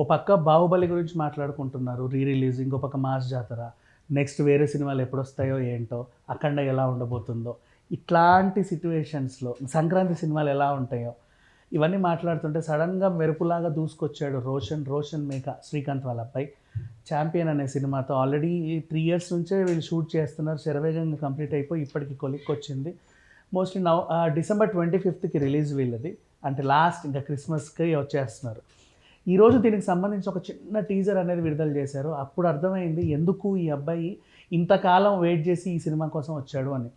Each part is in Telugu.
ఓ పక్క బాహుబలి గురించి మాట్లాడుకుంటున్నారు రీ రిలీజ్ ఇంకో పక్క మాస్ జాతర. నెక్స్ట్ వేరే సినిమాలు ఎప్పుడు వస్తాయో ఏంటో అఖండ ఎలా ఉండబోతుందో. ఇట్లాంటి సిట్యువేషన్స్లో సంక్రాంతి సినిమాలు ఎలా ఉంటాయో ఇవన్నీ మాట్లాడుతుంటే సడన్గా మెరుపులాగా దూసుకొచ్చాడు రోషన్ రోషన్ మేక శ్రీకాంత్ వాళ్ళ అబ్బాయి ఛాంపియన్ అనే సినిమాతో ఆల్రెడీ త్రీ ఇయర్స్ నుంచే వీళ్ళు షూట్ చేస్తున్నారు శరవేగంగా కంప్లీట్ అయిపోయి ఇప్పటికి కొలిక్కి వచ్చింది మోస్ట్లీ నవ్ డిసెంబర్ ట్వంటీ ఫిఫ్త్కి రిలీజ్ వీళ్ళది. అంటే లాస్ట్ ఇంకా క్రిస్మస్కి వచ్చేస్తున్నారు. ఈరోజు దీనికి సంబంధించి ఒక చిన్న టీజర్ అనేది విడుదల చేశారు. అప్పుడు అర్థమైంది ఎందుకు ఈ అబ్బాయి ఇంతకాలం వెయిట్ చేసి ఈ సినిమా కోసం వచ్చాడు అని.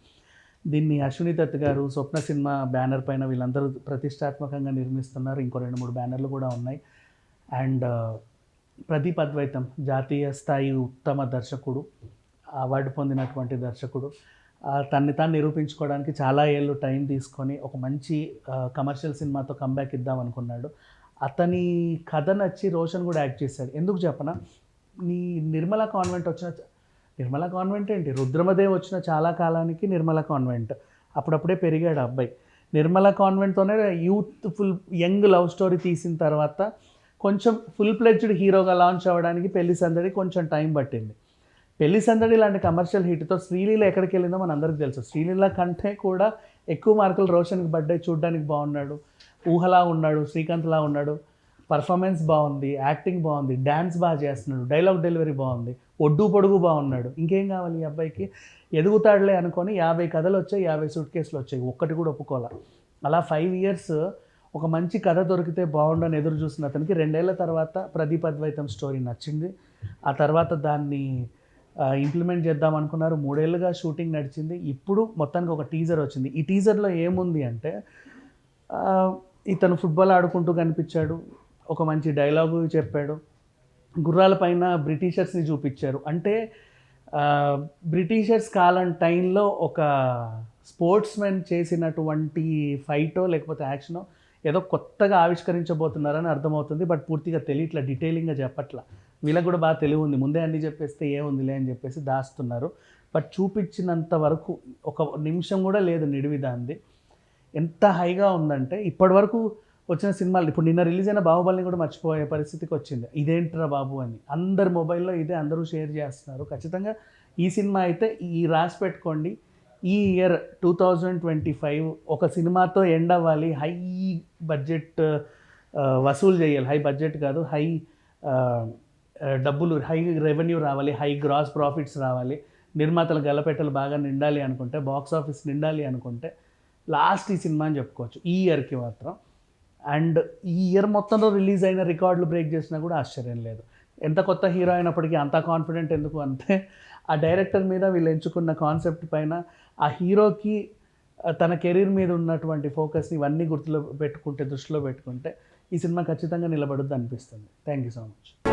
దీన్ని అశ్విని దత్ గారు స్వప్న సినిమా బ్యానర్ పైన వీళ్ళందరూ ప్రతిష్టాత్మకంగా నిర్మిస్తున్నారు. ఇంకో రెండు మూడు బ్యానర్లు కూడా ఉన్నాయి. అండ్ ప్రదీప్ అద్వైతం జాతీయ స్థాయి ఉత్తమ దర్శకుడు అవార్డు పొందినటువంటి దర్శకుడు తన్ని తాను నిరూపించుకోవడానికి చాలా ఏళ్ళు టైం తీసుకొని ఒక మంచి కమర్షియల్ సినిమాతో కంబ్యాక్ ఇద్దాం అనుకున్నాడు. అతని కథ నచ్చి రోషన్ కూడా యాక్ట్ చేశాడు. ఎందుకు చెప్పనా? నీ నిర్మల కాన్వెంట్ వచ్చిన నిర్మల కాన్వెంట్ ఏంటి? రుద్రమదేవ్ వచ్చిన చాలా కాలానికి నిర్మల కాన్వెంట్ అప్పుడప్పుడే పెరిగాడు అబ్బాయి. నిర్మల కాన్వెంట్తోనే youthful young love story తీసిన తర్వాత కొంచెం ఫుల్ ప్లెడ్జ్డ్ హీరోగా లాంచ్ అవ్వడానికి పెళ్ళి సందడి కొంచెం టైం పట్టింది. పెళ్ళి సందడి లాంటి కమర్షియల్ హిట్తో శ్రీలీల ఎక్కడికి వెళ్ళిందో మన అందరికీ తెలుసు. శ్రీలీల కంటే కూడా ఎక్కువ మార్కులు రోషన్కి బర్త్డే చూడడానికి బాగున్నాడు. ఊహలా ఉన్నాడు. శ్రీకాంత్లా ఉన్నాడు. పర్ఫార్మెన్స్ బాగుంది. యాక్టింగ్ బాగుంది. డ్యాన్స్ బాగా చేస్తున్నాడు. డైలాగ్ డెలివరీ బాగుంది. ఒడ్డు పొడుగు బాగున్నాడు. ఇంకేం కావాలి ఈ అబ్బాయికి? ఎదుగుతాడులే అనుకొని యాభై కథలు వచ్చాయి. యాభై సూట్ కేసులు వచ్చాయి. ఒక్కటి కూడా ఒప్పుకోలే అలా ఫైవ్ ఇయర్స్ ఒక మంచి కథ దొరికితే బాగుండని ఎదురు చూసిన అతనికి రెండేళ్ళ తర్వాత ప్రదీప్ అద్వైతం స్టోరీ నచ్చింది. ఆ తర్వాత దాన్ని ఇంప్లిమెంట్ చేద్దాం అనుకున్నారు. మూడేళ్ళుగా షూటింగ్ నడిచింది. ఇప్పుడు మొత్తానికి ఒక టీజర్ వచ్చింది. ఈ టీజర్లో ఏముంది అంటే ఇతను ఫుట్బాల్ ఆడుకుంటూ కనిపించాడు. ఒక మంచి డైలాగు చెప్పాడు. గుర్రాల పైన బ్రిటిషర్స్ని చూపించారు. అంటే బ్రిటిషర్స్ కాలం టైంలో ఒక స్పోర్ట్స్ మెన్ చేసినటువంటి ఫైటో లేకపోతే యాక్షనో ఏదో కొత్తగా ఆవిష్కరించబోతున్నారని అర్థమవుతుంది. బట్ పూర్తిగా తెలియట్లా డీటెయిలింగ్గా చెప్పట్లా. వీళ్ళకి కూడా బాగా తెలివి ఉంది. ముందే అన్ని చెప్పేస్తే ఏముందిలే అని చెప్పేసి దాస్తున్నారు. బట్ చూపించినంత వరకు ఒక నిమిషం కూడా లేదు నిడివి దాంది ఎంత హైగా ఉందంటే ఇప్పటి వరకు వచ్చిన సినిమాలు ఇప్పుడు నిన్న రిలీజ్ అయిన బాహుబలిని కూడా మర్చిపోయే పరిస్థితికి వచ్చింది. ఇదేంట్రా బాబు అని. అందరు మొబైల్లో ఇదే అందరూ షేర్ చేస్తున్నారు. ఖచ్చితంగా ఈ సినిమా అయితే ఈ రాసి పెట్టుకోండి. ఈ year two thousand twenty five ఒక సినిమాతో ఎండ్ అవ్వాలి. హై బడ్జెట్ వసూలు చేయాలి. హై బడ్జెట్ కాదు హై డబ్బులు హై రెవెన్యూ రావాలి హై గ్రాస్ ప్రాఫిట్స్ రావాలి నిర్మాతల గలపెట్టలు బాగా నిండాలి అనుకుంటే బాక్స్ ఆఫీస్ నిండాలి అనుకుంటే లాస్ట్ ఈ సినిమా అని చెప్పుకోవచ్చు. ఈ ఇయర్కి మాత్రం. అండ్ ఈ ఇయర్ మొత్తంలో రిలీజ్ అయిన రికార్డులు బ్రేక్ చేసినా కూడా ఆశ్చర్యం లేదు. ఎంత కొత్త హీరో అయినప్పటికీ అంత కాన్ఫిడెంట్ ఎందుకు అంటే ఆ డైరెక్టర్ మీద వీళ్ళు ఎంచుకున్న కాన్సెప్ట్ పైన ఆ హీరోకి తన కెరీర్ మీద ఉన్నటువంటి ఫోకస్ ఇవన్నీ గుర్తులో పెట్టుకుంటే దృష్టిలో పెట్టుకుంటే ఈ సినిమా ఖచ్చితంగా నిలబడుద్ది అనిపిస్తుంది. Thank you so much.